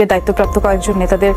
দায়িত্বপ্রাপ্ত কয়েকজন নেতাদের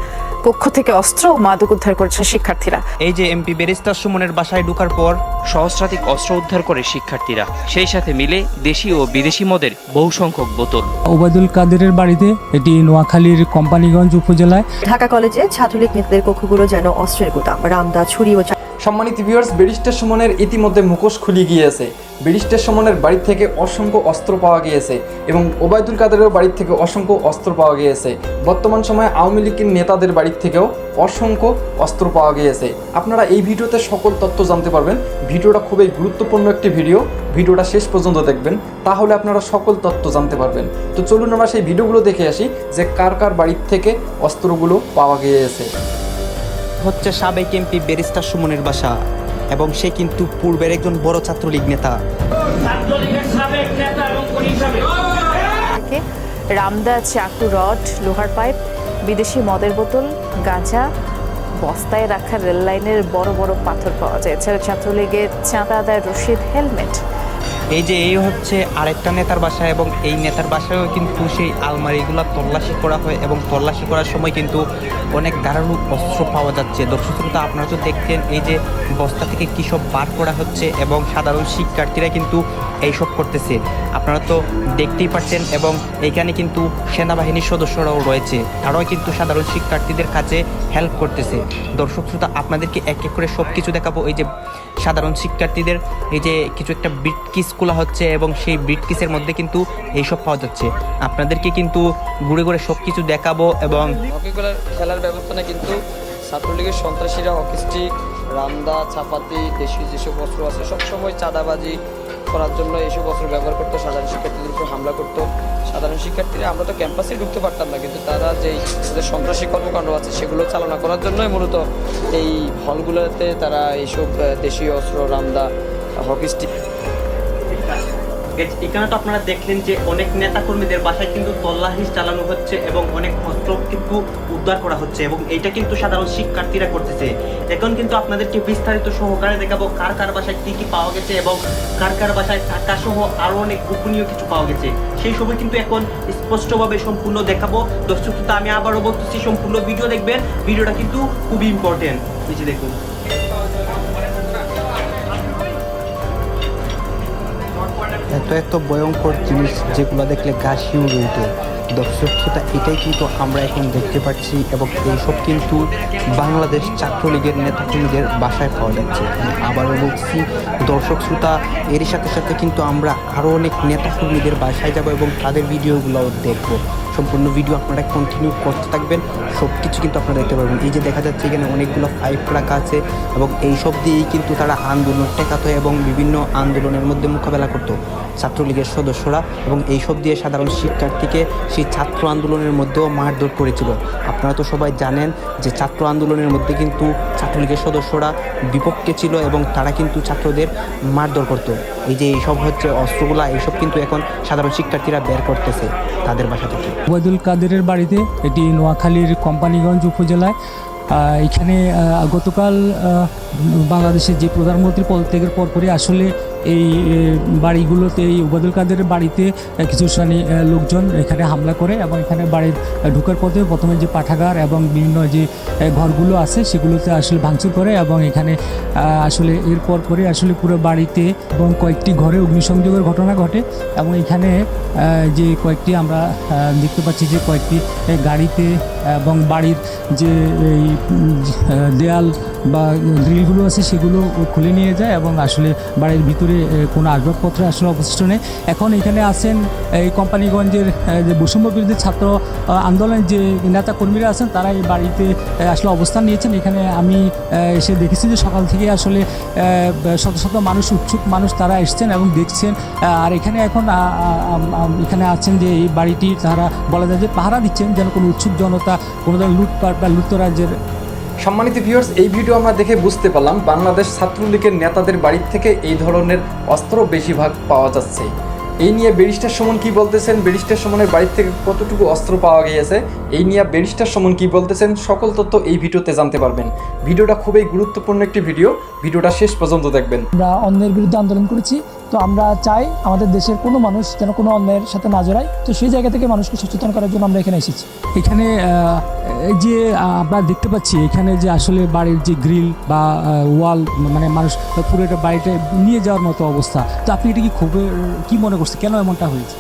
পক্ষ থেকে অস্ত্র ও মাদক উদ্ধার করেছে শিক্ষার্থীরা। এই যে এমপি ব্যারিস্টার সুমনের বাসায় ঢোকার পর সহস্রাধিক অস্ত্র উদ্ধার করে শিক্ষার্থীরা। সেই সাথে মিলে দেশি ও বিদেশি মদের বহু সংখ্যক বোতল। ওবায়দুল কাদেরের বাড়িতে এটি নোয়াখালীর কোম্পানিগঞ্জ উপজেলায়। ঢাকা কলেজে ছাত্রলীগ নেতাদের কক্ষগুলো যেন অস্ত্রের গুদাম রামদা ছুরি ও সম্মানিত ভিউয়ার্স ব্যারিস্টার সুমনের ইতিমধ্যে মুখোশ খুলে গিয়েছে। ব্যারিস্টার সুমনের বাড়ি থেকে অসংখ্য অস্ত্র পাওয়া গিয়েছে এবং ওবায়দুল কাদেরের বাড়ি থেকে অসংখ্য অস্ত্র পাওয়া গিয়েছে। বর্তমান সময়ে আওয়ামী লীগের নেতাদের বাড়ির থেকেও অসংখ্য অস্ত্র পাওয়া গিয়েছে। আপনারা এই ভিডিওতে সকল তথ্য জানতে পারবেন। ভিডিওটা খুবই গুরুত্বপূর্ণ একটি ভিডিও। ভিডিওটা শেষ পর্যন্ত দেখবেন। তাহলে আপনারা সকল তথ্য জানতে পারবেন। তো চলুন আমরা সেই ভিডিওগুলো দেখে আসি যে কার কার বাড়ির থেকে অস্ত্রগুলো পাওয়া গিয়েছে। হচ্ছে সাবেক এমপি ব্যারিস্টার সুমনের বাসা এবং সে কিন্তু পূর্বের একজন বড় ছাত্রলীগ নেতা। থেকে রামদা চাকু রড লোহার পাইপ বিদেশি মদের বোতল গাঁজা বস্তায় রাখা রেল লাইনের বড় বড় পাথর পাওয়া যায়। এছাড়া ছাত্রলীগের চাঁদা আদায় রশিদ হেলমেট এই যে এই হচ্ছে আরেকটা নেতার বাসা এবং এই নেতার বাসায়ও কিন্তু সেই আলমারিগুলো তল্লাশি করা হয় এবং তল্লাশি করার সময় কিন্তু অনেক ধারালো অস্ত্র পাওয়া যাচ্ছে। দর্শক শ্রোতা, আপনারা তো দেখতেন এই যে বস্তা থেকে কী সব বার করা হচ্ছে এবং সাধারণ শিক্ষার্থীরা কিন্তু এইসব করতেছে। আপনারা তো দেখতেই পাচ্ছেন এবং এইখানে কিন্তু সেনাবাহিনীর সদস্যরাও রয়েছে। তারাও কিন্তু সাধারণ শিক্ষার্থীদের কাছে হেল্প করতেছে। দর্শক শ্রোতা, আপনাদেরকে এক এক করে সব কিছু দেখাবো। এই যে সাধারণ শিক্ষার্থীদের এই যে কিছু একটা ব্রিট কিস খোলা হচ্ছে এবং সেই ব্রিট কিসের মধ্যে কিন্তু এইসব পাওয়া যাচ্ছে। আপনাদেরকে কিন্তু ঘুরে ঘুরে সব কিছু দেখাবো এবং খেলার ব্যবস্থা কিন্তু ছাত্রলীগের সন্ত্রাসীরা হকি স্টিক রামদা ছাপাতি দেশি যেসব অস্ত্র আছে, সবসময় চাঁদাবাজি করার জন্য এইসব অস্ত্র ব্যবহার করতো। সাধারণ শিক্ষার্থীদের উপর হামলা করতো। সাধারণ শিক্ষার্থীরা, আমরা তো ক্যাম্পাসে ঢুকতে পারতাম না, কিন্তু তারা যেই যে সন্ত্রাসী কর্মকাণ্ড আছে, সেগুলো চালনা করার জন্যই মূলত এই হলগুলোতে তারা এইসব দেশীয় অস্ত্র, রামদা হকি এখানে তো আপনারা দেখলেন যে অনেক নেতা কর্মীদের বাসায় কিন্তু তল্লাহি চালানো হচ্ছে এবং অনেক অস্ত্র কিন্তু উদ্ধার করা হচ্ছে এবং এইটা কিন্তু সাধারণ শিক্ষার্থীরা করতেছে। এখন কিন্তু আপনাদেরকে বিস্তারিত সহকারে দেখাবো কার কার বাসায় কি কি পাওয়া গেছে এবং কার কার বাসায় টাকা সহ আরও অনেক গোপনীয় কিছু পাওয়া গেছে। সেই সময় কিন্তু এখন স্পষ্টভাবে সম্পূর্ণ দেখাবো। দর্শক আমি আবারও বলতেছি, সম্পূর্ণ ভিডিও দেখবেন। ভিডিওটা কিন্তু খুবই ইম্পর্টেন্ট নিচে দেখুন। এত এত ভয়ঙ্কর জিনিস যেগুলো দেখলে গা শিউরে ওঠে। দর্শক শ্রোতা, এটাই কিন্তু আমরা এখন দেখতে পাচ্ছি এবং এইসব কিন্তু বাংলাদেশ ছাত্রলীগের নেতাকর্মীদের বাসায় পাওয়া যাচ্ছে। আবারও বলছি, দর্শক শ্রোতা এর সাথে সাথে কিন্তু আমরা আরও অনেক নেতাকর্মীদের বাসায় যাব এবং তাদের ভিডিওগুলোও দেখব। সম্পূর্ণ ভিডিও আপনারা কন্টিনিউ করতে থাকবেন। সব কিছু কিন্তু আপনারা দেখতে পারবেন। এই যে দেখা যাচ্ছে এখানে অনেকগুলো পাইপ রাখা আছে এবং এই সব দিয়েই কিন্তু তারা আন্দোলন টেকাতো এবং বিভিন্ন আন্দোলনের মধ্যে মোকাবেলা করতো ছাত্রলীগের সদস্যরা এবং এই সব দিয়ে সাধারণ শিক্ষার্থীকে সেই ছাত্র আন্দোলনের মধ্যেও মারধর করেছিল। আপনারা তো সবাই জানেন যে ছাত্র আন্দোলনের মধ্যে কিন্তু ছাত্রলীগের সদস্যরা বিপক্ষে ছিল এবং তারা কিন্তু ছাত্রদের মারধর করতো। এই যে এইসব হচ্ছে অস্ত্রগুলা, এইসব কিন্তু এখন সাধারণ শিক্ষার্থীরা বের করতেছে তাদের বাসা থেকে। ওবায়দুল কাদেরের বাড়িতে, এটি নোয়াখালীর কোম্পানিগঞ্জ উপজেলায় এখানে গতকাল বাংলাদেশের যে প্রধানমন্ত্রী পদত্যাগের পরপরই আসলে এই বাড়িগুলোতে, এই ওবায়দুল কাদেরের বাড়িতে কিছু শ্রেণি লোকজন এখানে হামলা করে এবং এখানে বাড়ির ঢুকার পথে প্রথমে যে পাঠাগার এবং বিভিন্ন যে ঘরগুলো আছে সেগুলোতে আসলে ভাঙচুর করে এবং এখানে আসলে এরপর পরে আসলে পুরো বাড়িতে এবং কয়েকটি ঘরে অগ্নিসংযোগের ঘটনা ঘটে এবং এখানে যে কয়েকটি আমরা দেখতে পাচ্ছি যে কয়েকটি গাড়িতে এবং বাড়ির যে, এই দেয়াল বা গ্রিলগুলো আছে সেগুলো খুলে নিয়ে যায় এবং আসলে বাড়ির ভিতরে কোনো আসবাবপত্র আসলে অবশিষ্ট নেই। এখন এখানে আছেন, এই কোম্পানিগঞ্জের যে বৈষম্য বিরোধী ছাত্র আন্দোলনের যে নেতা কর্মীরা আছেন, তারা এই বাড়িতে আসলে অবস্থান নিয়েছেন। এখানে আমি এসে দেখেছি যে সকাল থেকে আসলে শত শত মানুষ, উৎসুক মানুষ তারা এসছেন এবং দেখছেন। আর এখানে এখন এখানে আছেন যে এই বাড়িটি তারা বলা যায় যে পাহারা দিচ্ছেন, যেন কোনো উৎসুক জনতা, কোনো ধরনের লুটপাট বা লুটতরাজ্যের সম্মানিত ভিউয়ার্স এই ভিডিও আমরা দেখে বুঝতে পারলাম বাংলাদেশ ছাত্রলীগের নেতাদের বাড়ির থেকে এই ধরনের অস্ত্র বেশিরভাগ পাওয়া যাচ্ছে। এই নিয়ে ব্যারিস্টার সুমন কি বলতেছেন? ব্যারিস্টার সুমনের বাড়ির থেকে কতটুকু অস্ত্র পাওয়া গিয়েছে? এই নিয়ে ব্যারিস্টার সুমন কি বলতেছেন? সকল তথ্য এই ভিডিওতে জানতে পারবেন। ভিডিওটা খুবই গুরুত্বপূর্ণ একটি ভিডিও ভিডিওটা শেষ পর্যন্ত দেখবেন। আমরা অন্যের বিরুদ্ধে আন্দোলন করেছি। তো আমরা চাই আমাদের দেশের কোনো মানুষ যেন কোনো অন্যায়ের সাথে না জড়ায়। তো সেই জায়গা থেকে মানুষকে সচেতন করার জন্য আমরা এখানে এসেছি। এখানে এই যে আমরা দেখতে পাচ্ছি এখানে যে আসলে বাড়ির যে গ্রিল বা ওয়াল মানে মানুষ পুরো একটা বাড়িতে নিয়ে যাওয়ার মতো অবস্থা। তো আপনি এটা কি খুব কি মনে করছেন? কেন এমনটা হয়েছে?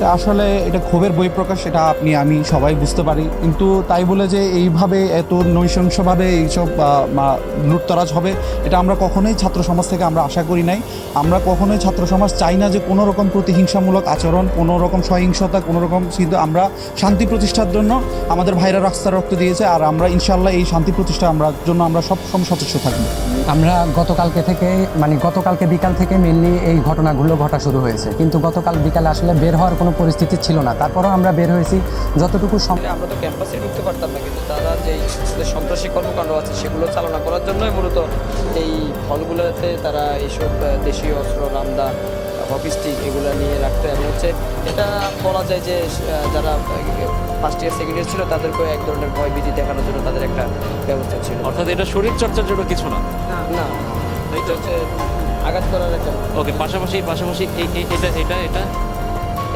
তা আসলে এটা ক্ষোভের বহিঃপ্রকাশ এটা আপনি, আমি সবাই বুঝতে পারি। কিন্তু তাই বলে যে এইভাবে এত নৈশংসভাবে এইসব লুটতরাজ হবে, এটা আমরা কখনোই ছাত্র সমাজ থেকে আমরা আশা করি নাই। আমরা কখনোই ছাত্র সমাজ চাই না যে কোনো রকম প্রতিহিংসামূলক আচরণ, কোনো রকম সহিংসতা, কোনো রকম, কিন্তু আমরা শান্তি প্রতিষ্ঠার জন্য আমাদের ভাইরা রাস্তা রক্ত দিয়েছে, আর আমরা ইনশাল্লাহ এই শান্তি প্রতিষ্ঠা আমরা জন্য আমরা সব সময় সচেষ্ট থাকব। আমরা গতকালকে থেকে মানে গতকালকে বিকাল থেকে মেনলি এই ঘটনাগুলো ঘটা শুরু হয়েছে। কিন্তু গতকাল বিকালে আসলে বের হওয়ার পরিস্থিতি ছিল না। তারপরও আমরা বের হয়েছি। যতটুকু সম- আসলে আমরা তো ক্যাম্পাসে ঢুকতে পারতাম না কিন্তু তারা যে যে সন্ত্রাসী কর্মকাণ্ড আছে সেগুলো চালনা করার জন্যই মূলত এই হলগুলোতে তারা এইসব দেশীয় অস্ত্র রামদা হকি স্টিক এগুলো নিয়ে রাখতো। এবং হচ্ছে এটা বলা যায় যে যারা ফার্স্ট ইয়ার সেকেন্ড ইয়ার ছিল তাদেরকেও এক ধরনের ভয় ভয়ভীতি দেখানোর জন্য তাদের একটা ব্যবস্থা ছিল। অর্থাৎ এটা শরীর চর্চার জন্য কিছু না? না এটা হচ্ছে আঘাত করার একটা ওকে পাশাপাশি পাশাপাশি এটা এটা এটা?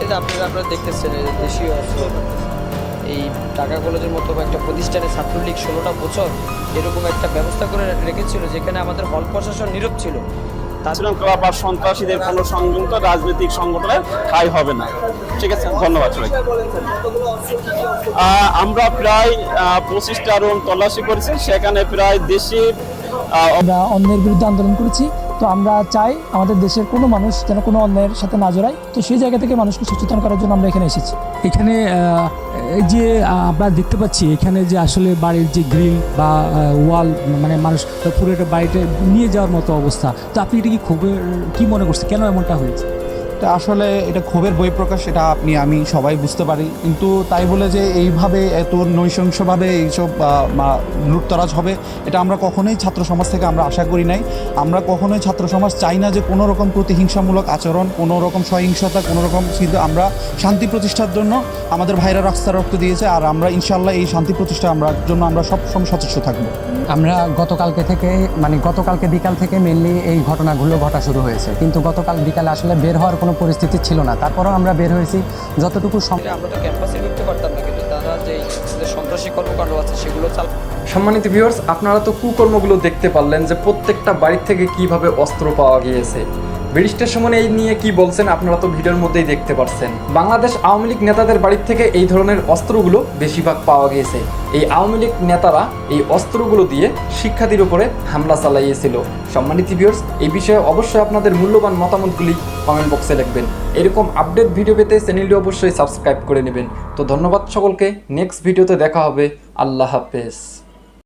এই যে আপনারা আপনারা দেখতেছেন দেশীয় অস্ত্র। এই ঢাকা কলেজের মতো একটা প্রতিষ্ঠানে ছাত্রলীগ ষোলোটা বছর এরকম একটা ব্যবস্থা করে রেখেছিল যেখানে আমাদের হল প্রশাসন নীরব ছিল। শৃঙ্খলা বা সন্ত্রাসীদের কোনো সংযুক্ত রাজনৈতিক সংগঠনের ঠাই হবে না। ঠিক আছে ধন্যবাদ সবাই আমরা প্রায় পঁচিশটা রুম তল্লাশি করেছি সেখানে প্রায় দেশি আমরা অন্যের বিরুদ্ধে আন্দোলন করেছি। তো আমরা চাই আমাদের দেশের কোনো মানুষ যেন কোনো অন্যায়ের সাথে না জড়ায়। তো সেই জায়গা থেকে মানুষকে সচেতন করার জন্য আমরা এখানে এসেছি। এখানে এই যে আমরা দেখতে পাচ্ছি এখানে যে আসলে বাড়ির যে গ্রিল বা ওয়াল মানে মানুষ পুরো একটা বাড়িটা নিয়ে যাওয়ার মতো অবস্থা। তো আপনি এটা কি খুব কি মনে করছেন? কেন এমনটা হয়েছে? তা আসলে এটা ক্ষোভের বহিঃপ্রকাশ, এটা আপনি, আমি সবাই বুঝতে পারি। কিন্তু তাই বলে যে এইভাবে এত নৈশংসভাবে এইসব লুটতরাজ হবে, এটা আমরা কখনোই ছাত্র সমাজ থেকে আমরা আশা করি নাই। আমরা কখনোই ছাত্র সমাজ চাই না যে কোনো রকম প্রতিহিংসামূলক আচরণ, কোনো রকম সহিংসতা, কোনো রকম আমরা শান্তি প্রতিষ্ঠার জন্য আমাদের ভাইরা রাস্তা রক্ত দিয়েছে, আর আমরা ইনশাল্লাহ এই শান্তি প্রতিষ্ঠা আমরা জন্য আমরা সব সময় সচেষ্ট থাকব। আমরা গতকালকে থেকে মানে গতকালকে বিকাল থেকে মেনলি এই ঘটনাগুলো ঘটা শুরু হয়েছে। কিন্তু গতকাল বিকালে আসলে বের হওয়ার কোনো পরিস্থিতি ছিল না। তারপরও আমরা বের হয়েছি। যতটুকু সময় আমরা তো ক্যাম্পাসে ঢুকতে পারতাম না কিন্তু তারা যে যে সন্ত্রাসী কর্মকাণ্ড আছে সেগুলো চাল সম্মানিত ভিউয়ার্স আপনারা তো কুকর্মগুলো দেখতে পারলেন যে প্রত্যেকটা বাড়ি থেকে কীভাবে অস্ত্র পাওয়া গিয়েছে। ব্রিটিশদের সময় এই নিয়ে কি বলছেন আপনারা তো ভিডিওর মধ্যেই দেখতে পারছেন বাংলাদেশ আওয়ামী লীগ নেতাদের বাড়ির থেকে এই ধরনের অস্ত্রগুলো বেশিরভাগ পাওয়া গিয়েছে। এই আওয়ামী লীগ নেতারা এই অস্ত্রগুলো দিয়ে শিক্ষার্থীর উপরে হামলা চালাইয়েছিল। সম্মানিত ভিউয়ার্স এই বিষয়ে অবশ্যই আপনাদের মূল্যবান মতামতগুলি কমেন্ট বক্সে লিখবেন। এরকম আপডেট ভিডিও পেতে চ্যানেলটি অবশ্যই সাবস্ক্রাইব করে নেবেন। তো ধন্যবাদ সকলকে নেক্সট ভিডিওতে দেখা হবে। আল্লাহ হাফেজ।